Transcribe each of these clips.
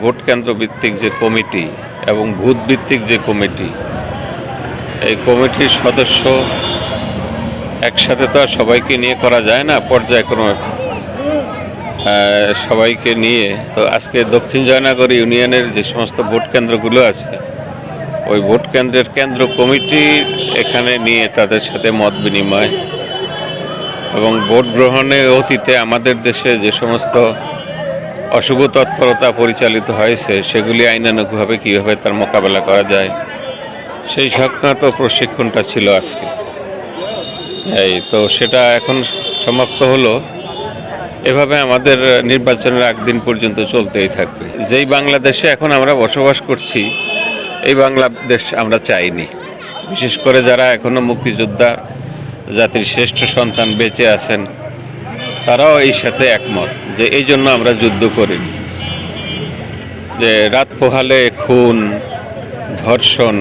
Vote কেন্দ্র ভিত্তিক যে কমিটি এবং ভূত ভিত্তিক যে কমিটি, এই কমিটির সদস্য একসাথে তো আর সবাইকে নিয়ে করা যায় না, পর্যায়ক্রমে সবাইকে নিয়ে। তো আজকে দক্ষিণ জয়নগর ইউনিয়নের যে সমস্ত ভোট কেন্দ্রগুলো আছে, ওই ভোট কেন্দ্রের কেন্দ্র কমিটি এখানে নিয়ে তাদের সাথে মত বিনিময় এবং ভোট গ্রহণে অতীতে আমাদের দেশে যে সমস্ত অশুভ তৎপরতা পরিচালিত হয়েছে, সেগুলি আইনানুগভাবে কীভাবে তার মোকাবেলা করা যায়? সেই সংক্রান্ত প্রশিক্ষণটা ছিল আজকে। এই তো সেটা এখন সমাপ্ত হলো। এভাবে আমাদের নির্বাচনের আগ দিন পর্যন্ত চলতেই থাকবে। যেই বাংলাদেশে এখন আমরা বসবাস করছি, এই বাংলাদেশ আমরা চাইনি। বিশেষ করে যারা এখনও মুক্তিযোদ্ধা, জাতির শ্রেষ্ঠ সন্তান বেঁচে আছেন তারাও এই সাথে একমত যে এই জন্য আমরা যুদ্ধ করি। যে রাত পোহালে খুন, ধর্ষণ,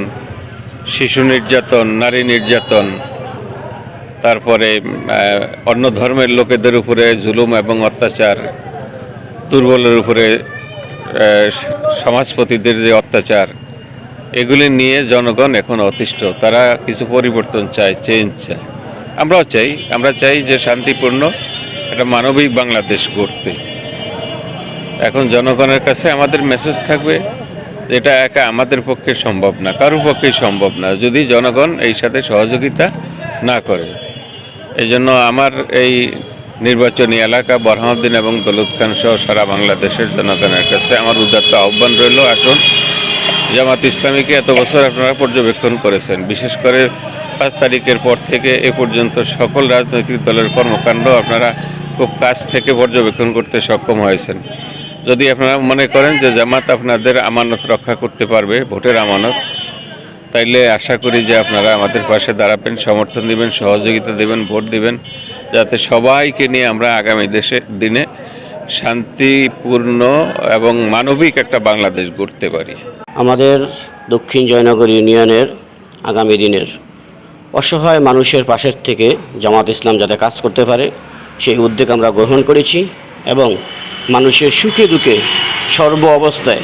শিশু নির্যাতন, নারী নির্যাতন, তারপরে অন্য ধর্মের লোকেদের উপরে জুলুম এবং অত্যাচার, দুর্বলের উপরে সমাজপতিদের যে অত্যাচার, এগুলি নিয়ে জনগণ এখন অতিষ্ঠ। তারা কিছু পরিবর্তন চায় চেঞ্জ চায়। আমরাও চাই, আমরা চাই যে শান্তিপূর্ণ একটা মানবিক বাংলাদেশ গড়তে। এখন জনগণের কাছে আমাদের মেসেজ থাকবে এটা একা আমাদের পক্ষে সম্ভব না, কারোর পক্ষেই সম্ভব না, যদি জনগণ এই সাথে সহযোগিতা না করে। এই জন্য আমার এই নির্বাচনী এলাকা বরহামদ্দিন এবং দৌলত খান সহ সারা বাংলাদেশের জনগণের কাছে আমার উদাত্ত আহ্বান রইল, আসুন। জামাত ইসলামীকে এত বছর আপনারা পর্যবেক্ষণ করেছেন, বিশেষ করে পাঁচ তারিখের পর থেকে এ পর্যন্ত সকল রাজনৈতিক দলের কর্মকাণ্ড আপনারা খুব কাছ থেকে পর্যবেক্ষণ করতে সক্ষম হয়েছেন। যদি আপনারা মনে করেন যে জামাত আপনাদের আমানত রক্ষা করতে পারবে, ভোটের আমানত, তাইলে আশা করি যে আপনারা আমাদের পাশে দাঁড়াবেন, সমর্থন দিবেন, সহযোগিতা দেবেন, ভোট দিবেন, যাতে সবাইকে নিয়ে আমরা আগামী দেশে দিনে শান্তিপূর্ণ এবং মানবিক একটা বাংলাদেশ গড়তে পারি। আমাদের দক্ষিণ জয়নগর ইউনিয়নের আগামী দিনের অসহায় মানুষের পাশের থেকে জামাত ইসলাম যাতে কাজ করতে পারে সেই উদ্যোগ আমরা গ্রহণ করেছি এবং মানুষের সুখে দুঃখে সর্ব অবস্থায়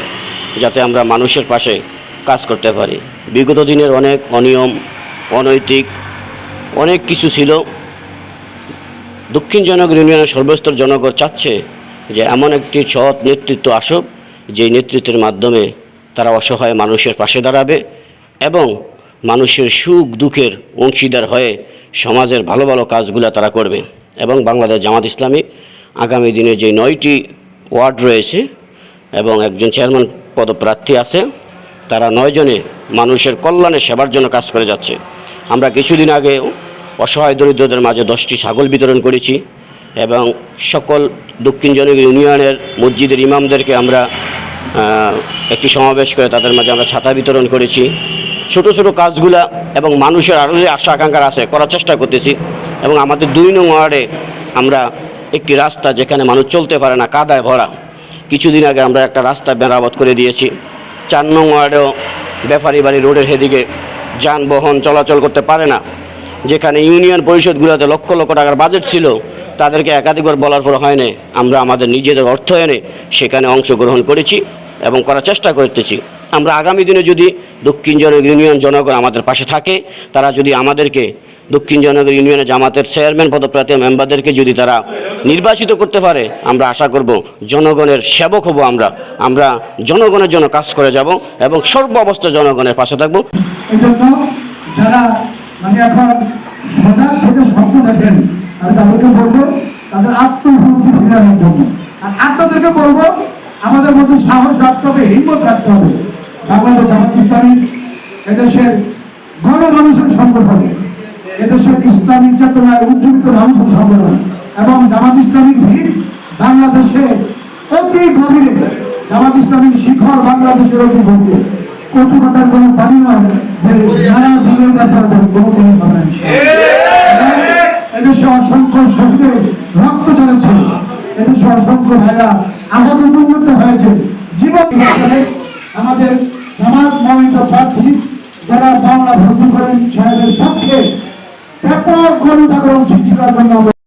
যাতে আমরা মানুষের পাশে কাজ করতে পারি। বিগত দিনের অনেক অনিয়ম, অনৈতিক, অনেক কিছু ছিল। দক্ষিণ জনগণ ইউনিয়নের সর্বস্তর জনগণ চাচ্ছে যে এমন একটি সৎ নেতৃত্ব আসুক, যেই নেতৃত্বের মাধ্যমে তারা অসহায় মানুষের পাশে দাঁড়াবে এবং মানুষের সুখ দুঃখের অংশীদার হয়ে সমাজের ভালো ভালো কাজগুলো তারা করবে। এবং বাংলাদেশ জামাত ইসলামী আগামী দিনে যে নয়টি ওয়ার্ড রয়েছে এবং একজন চেয়ারম্যান পদপ্রার্থী আছে, তারা নয়জনে মানুষের কল্যাণের সেবার জন্য কাজ করে যাচ্ছে। আমরা কিছুদিন আগে অসহায় দরিদ্রদের মাঝে দশটি ছাগল বিতরণ করেছি এবং সকল দক্ষিণ জনগণ ইউনিয়নের মসজিদের ইমামদেরকে আমরা একটি সমাবেশ করে তাদের মাঝে আমরা ছাতা বিতরণ করেছি। ছোট ছোট কাজগুলা এবং মানুষের আরও যে আশা আকাঙ্ক্ষা আছে করার চেষ্টা করতেছি। এবং আমাদের দুই নং ওয়ার্ডে আমরা একটি রাস্তা যেখানে মানুষ চলতে পারে না, কাদায় ভরা। কিছুদিন আগে আমরা একটা রাস্তা মেরামত করে দিয়েছি। চার নং ওয়ার্ডেও ব্যাপারী বাড়ি রোডের সেদিকে যানবাহন চলাচল করতে পারে না। যেখানে ইউনিয়ন পরিষদগুলোতে লক্ষ লক্ষ টাকার বাজেট ছিল, তাদেরকে একাধিকবার বলার পর হয়নি। আমরা আমাদের নিজেদের অর্থায়নে সেখানে অংশগ্রহণ করেছি এবং করার চেষ্টা করতেছি। আমরা আগামী দিনে যদি দক্ষিণ জনগণ ইউনিয়ন জনগণ আমাদের পাশে থাকে, তারা যদি আমাদেরকে দক্ষিণ জনগণ ইউনিয়নের জামাতের চেয়ারম্যান পদপ্রার্থী মেম্বারদেরকে যদি তারা নির্বাচিত করতে পারে, আমরা আশা করব জনগণের সেবক হব আমরা। আমরা জনগণের জন্য কাজ করে যাব এবং সর্ব অবস্থা জনগণের পাশে থাকব। মানে আমাদের মধ্যে সাহস রাখতে হবে, হিম্মত রাখতে হবে। জামাত এদেশের গণ মানুষের এদেশের ইসলামিক চেতনায় উজ্জীবিত মানুষের সংগঠন এবং জামাত ইসলামীর ভিড় বাংলাদেশে অতি গভীরে। জামাত ইসলামীর শিখর বাংলাদেশের অতি গভীরে। কচু পাতার কোনো পানি নয় যে দিনের কোনো কোনো এদেশে অসংখ্য রক্ত ঝরেছে এদেশে অসংখ্য ভাইরা আহত উন্নত হয়েছে। জীবন আমাদের জামাত প্রার্থী যারা বাংলা ভর্তি করেন সাহেবের পক্ষে ব্যাপক গণজাগরণ সৃষ্টি করার জন্য